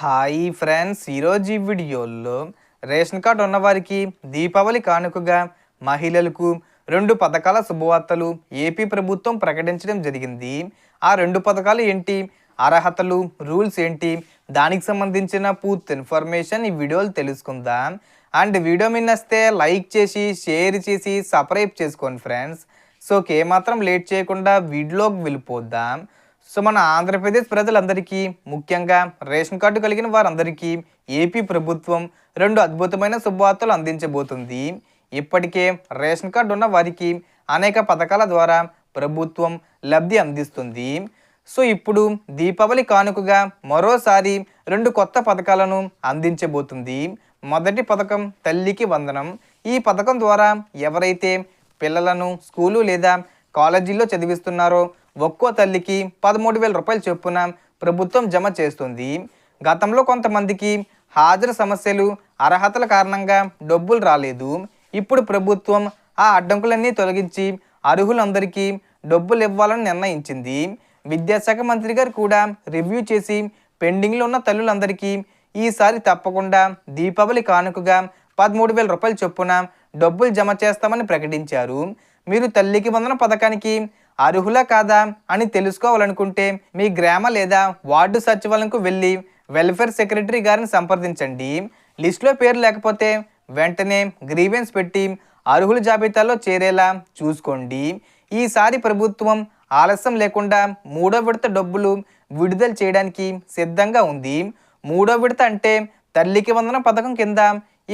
Hi friends ఈరోజు ఈ వీడియోలో రేషన్ కార్డు ఉన్నవారికి దీపావళి కానుకగా మహిళలకు రెండు పథకాల శుభవార్తలు ఏపీ ప్రభుత్వం ప్రకటించడం జరిగింది. ఆ రెండు పథకాలు ఏంటి? అర్హతలు రూల్స్ ఏంటి? దానికి సంబంధించిన పూర్తి ఇన్ఫర్మేషన్ ఈ వీడియోలు తెలుసుకుందాం. అండ్ వీడియో మిన్నస్తే లైక్ చేసి షేర్ చేసి సబ్స్క్రైబ్ చేసుకోండి ఫ్రెండ్స్. సో ఏమాత్రం లేట్ చేయకుండా వీడియోకి వెళ్ళిపోద్దాం సో మన ఆంధ్రప్రదేశ్ ప్రజలందరికీ ముఖ్యంగా రేషన్ కార్డు కలిగిన వారందరికీ ఏపీ ప్రభుత్వం రెండు అద్భుతమైన శుభవార్తలు అందించబోతుంది. ఇప్పటికే రేషన్ కార్డు ఉన్న వారికి అనేక పథకాల ద్వారా ప్రభుత్వం లబ్ధి అందిస్తుంది. సో ఇప్పుడు దీపావళి కానుకగా మరోసారి రెండు కొత్త పథకాలను అందించబోతుంది. మొదటి పథకం తల్లికి వందనం. ఈ పథకం ద్వారా ఎవరైతే పిల్లలను స్కూలు లేదా కాలేజీల్లో చదివిస్తున్నారో ఒక్కో తల్లికి పదమూడు వేల రూపాయలు చొప్పున ప్రభుత్వం జమ చేస్తుంది. గతంలో కొంతమందికి హాజరు సమస్యలు అర్హతల కారణంగా డబ్బులు రాలేదు. ఇప్పుడు ప్రభుత్వం ఆ అడ్డంకులన్నీ తొలగించి అర్హులందరికీ డబ్బులు ఇవ్వాలని నిర్ణయించింది. విద్యాశాఖ మంత్రి గారు కూడా రివ్యూ చేసి పెండింగ్లో ఉన్న తల్లులందరికీ ఈసారి తప్పకుండా దీపావళి కానుకగా పదమూడు వేల రూపాయల చొప్పున డబ్బులు జమ చేస్తామని ప్రకటించారు. మీరు తల్లికి వందన పథకానికి అర్హులా కాదా అని తెలుసుకోవాలనుకుంటే మీ గ్రామ లేదా వార్డు సచివాలయంకు వెళ్ళి వెల్ఫేర్ సెక్రటరీ గారిని సంప్రదించండి. లిస్టులో పేరు లేకపోతే వెంటనే గ్రీవెన్స్ పెట్టి అర్హుల జాబితాలో చేరేలా చూసుకోండి. ఈసారి ప్రభుత్వం ఆలస్యం లేకుండా మూడో విడత డబ్బులు విడుదల చేయడానికి సిద్ధంగా ఉంది. మూడో విడత అంటే తల్లికి వందన పథకం కింద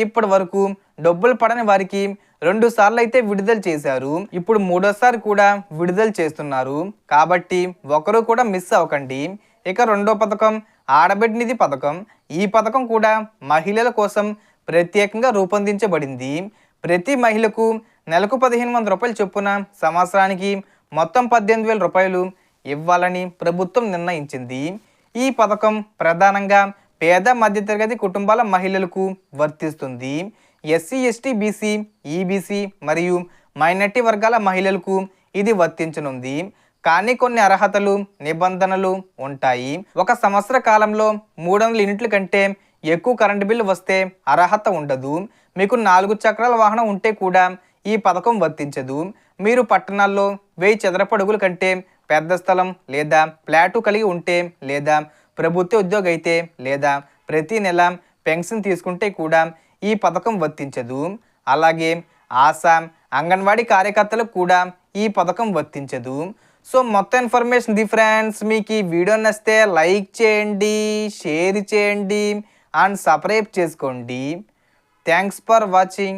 ఇప్పటి వరకు డబ్బులు పడని వారికి రెండు సార్లు అయితే విడుదల చేశారు. ఇప్పుడు మూడోసారి కూడా విడుదల చేస్తున్నారు. కాబట్టి ఒకరు కూడా మిస్ అవ్వకండి. ఇక రెండో పథకం ఆడబిడ్డ నిధి పథకం. ఈ పథకం కూడా మహిళల కోసం ప్రత్యేకంగా రూపొందించబడింది. ప్రతి మహిళకు నెలకు పదిహేను వందల రూపాయలు చొప్పున సంవత్సరానికి మొత్తం పద్దెనిమిది వేల రూపాయలు ఇవ్వాలని ప్రభుత్వం నిర్ణయించింది. ఈ పథకం ప్రధానంగా పేద మధ్యతరగతి కుటుంబాల మహిళలకు వర్తిస్తుంది. ఎస్సీ ఎస్టీ బీసీ ఈబీసీ మరియు మైనార్టీ వర్గాల మహిళలకు ఇది వర్తించనుంది. కానీ కొన్ని అర్హతలు నిబంధనలు ఉంటాయి. ఒక సంవత్సర కాలంలో మూడు వందల యూనిట్ల కంటే ఎక్కువ కరెంటు బిల్లు వస్తే అర్హత ఉండదు. మీకు నాలుగు చక్రాల వాహనం ఉంటే కూడా ఈ పథకం వర్తించదు. మీరు పట్టణాల్లో వెయ్యి చదరపడుగుల కంటే పెద్ద స్థలం లేదా ఫ్లాటు కలిగి ఉంటే లేదా ప్రభుత్వ ఉద్యోగి అయితే లేదా ప్రతి నెల పెన్షన్ తీసుకుంటే కూడా ఈ పథకం వర్తించదు. అలాగే ఆశా అంగన్వాడీ కార్యకర్తలకు కూడా ఈ పథకం వర్తించదు. సో మొత్తం ఇన్ఫర్మేషన్ ది ఫ్రెండ్స్. మీకు ఈ వీడియో నచ్చితే లైక్ చేయండి షేర్ చేయండి అండ్ సబ్స్క్రైబ్ చేసుకోండి. Thanks for watching.